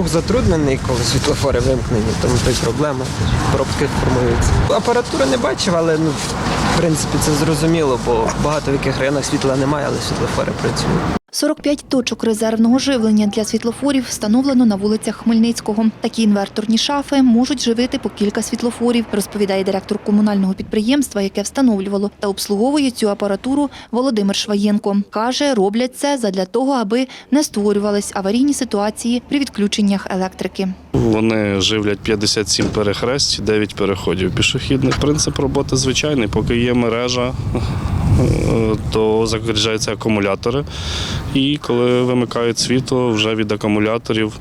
рух затруднений, коли світлофори вимкнені, тому то й проблема. Пробки формуються. Апаратури не бачив, але ну, в принципі це зрозуміло, бо багато в яких районах світла немає, але світлофори працюють. 45 точок резервного живлення для світлофорів встановлено на вулицях Хмельницького. Такі інверторні шафи можуть живити по кілька світлофорів, розповідає директор комунального підприємства, яке встановлювало та обслуговує цю апаратуру Володимир Шваєнко. Каже, роблять це задля того, аби не створювались аварійні ситуації при відключеннях електрики. Вони живлять 57 перехресть, 9 переходів пішохідних. Принцип роботи звичайний. Поки є мережа, то заряджаються акумулятори. І коли вимикають світло, вже від акумуляторів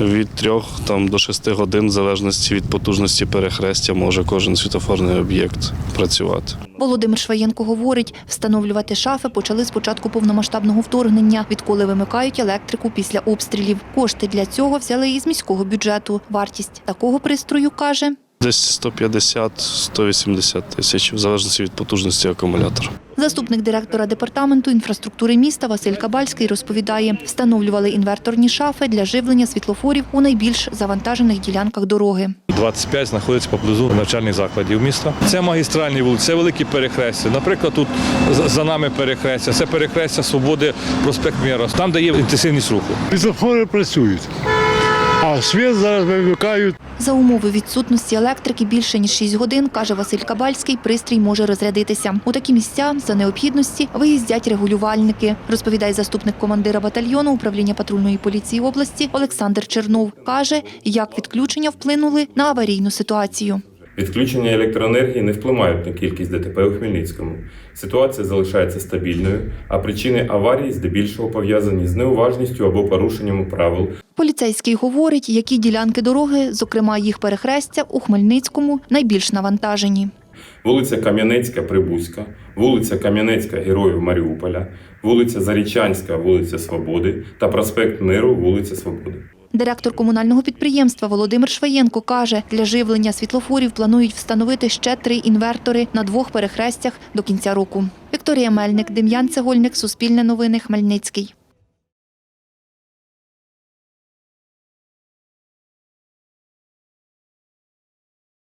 від 3 там, до 6 годин, в залежності від потужності перехрестя, може кожен світофорний об'єкт працювати. Володимир Шваєнко говорить, встановлювати шафи почали з початку повномасштабного вторгнення, відколи вимикають електрику після обстрілів. Кошти для цього взяли із міського бюджету. Вартість такого пристрою каже. Десь 150-180 тисяч, в залежності від потужності акумулятора. Заступник директора департаменту інфраструктури міста Василь Кабальський розповідає, встановлювали інверторні шафи для живлення світлофорів у найбільш завантажених ділянках дороги. 25 знаходиться поблизу навчальних закладів міста. Це магістральні вулиці, це великі перехрестя. Наприклад, тут за- за нами перехрестя, це перехрестя Свободи, проспект Міра, там, де є інтенсивність руху. Світлофори працюють, а світ зараз вимикають. За умови відсутності електрики більше ніж 6 годин, каже Василь Кабальський, пристрій може розрядитися. У такі місця за необхідності виїздять регулювальники, розповідає заступник командира батальйону управління патрульної поліції області Олександр Чернов. Каже, як відключення вплинули на аварійну ситуацію. Відключення електроенергії не впливають на кількість ДТП у Хмельницькому. Ситуація залишається стабільною, а причини аварії здебільшого пов'язані з неуважністю або порушенням правил Поліцейський говорить, які ділянки дороги, зокрема їх перехрестя, у Хмельницькому найбільш навантажені. вулиця Кам'янецька, Прибузька, вулиця Кам'янецька Героїв Маріуполя, вулиця Зарічанська, вулиця Свободи та проспект Миру, вулиця Свободи. Директор комунального підприємства Володимир Шваєнко каже, для живлення світлофорів планують встановити ще три інвертори на двох перехрестях до кінця року. Вікторія Мельник, Дем'ян Цегольник, Суспільне новини, Хмельницький.